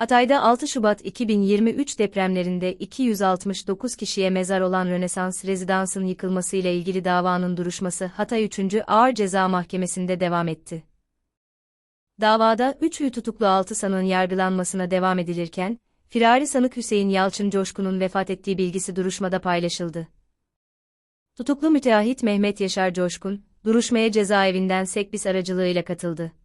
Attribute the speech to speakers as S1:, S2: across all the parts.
S1: Hatay'da 6 Şubat 2023 depremlerinde 269 kişiye mezar olan Rönesans Rezidans'ın yıkılmasıyla ilgili davanın duruşması Hatay 3. Ağır Ceza Mahkemesi'nde devam etti. Davada 3 ü tutuklu 6 sanığın yargılanmasına devam edilirken, firari sanık Hüseyin Yalçın Coşkun'un vefat ettiği bilgisi duruşmada paylaşıldı. Tutuklu müteahhit Mehmet Yaşar Coşkun, duruşmaya cezaevinden Sekbis aracılığıyla katıldı.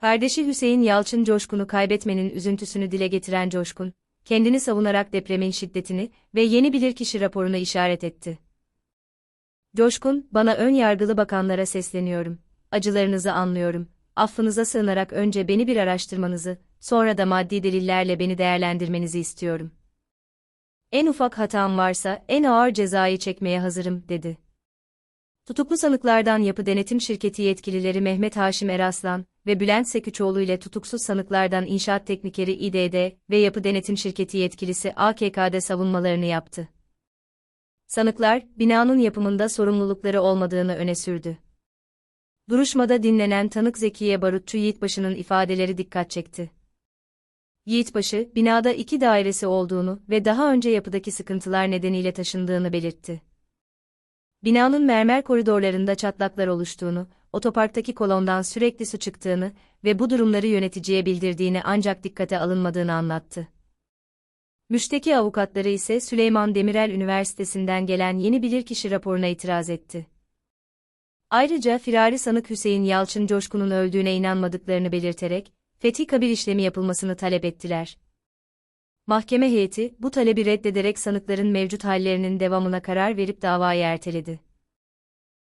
S1: Kardeşi Hüseyin Yalçın Coşkun'u kaybetmenin üzüntüsünü dile getiren Coşkun, kendini savunarak depremin şiddetini ve yeni bilirkişi raporunu işaret etti. Coşkun, bana ön yargılı bakanlara sesleniyorum. Acılarınızı anlıyorum. Affınıza sığınarak önce beni bir araştırmanızı, sonra da maddi delillerle beni değerlendirmenizi istiyorum. En ufak hatam varsa en ağır cezayı çekmeye hazırım, dedi. Tutuklu sanıklardan Yapı Denetim Şirketi yetkilileri Mehmet Haşim Eraslan ve Bülent Seküçoğlu ile tutuksuz sanıklardan İnşaat Teknikeri İDD ve Yapı Denetim Şirketi yetkilisi AKK'de savunmalarını yaptı. Sanıklar, binanın yapımında sorumlulukları olmadığını öne sürdü. Duruşmada dinlenen tanık Zekiye Barutçu Yiğitbaşı'nın ifadeleri dikkat çekti. Yiğitbaşı, binada iki dairesi olduğunu ve daha önce yapıdaki sıkıntılar nedeniyle taşındığını belirtti. Binanın mermer koridorlarında çatlaklar oluştuğunu, otoparktaki kolondan sürekli su çıktığını ve bu durumları yöneticiye bildirdiğini ancak dikkate alınmadığını anlattı. Müşteki avukatları ise Süleyman Demirel Üniversitesi'nden gelen yeni bilirkişi raporuna itiraz etti. Ayrıca firari sanık Hüseyin Yalçın Coşkun'un öldüğüne inanmadıklarını belirterek, fethi kabir işlemi yapılmasını talep ettiler. Mahkeme heyeti, bu talebi reddederek sanıkların mevcut hallerinin devamına karar verip davayı erteledi.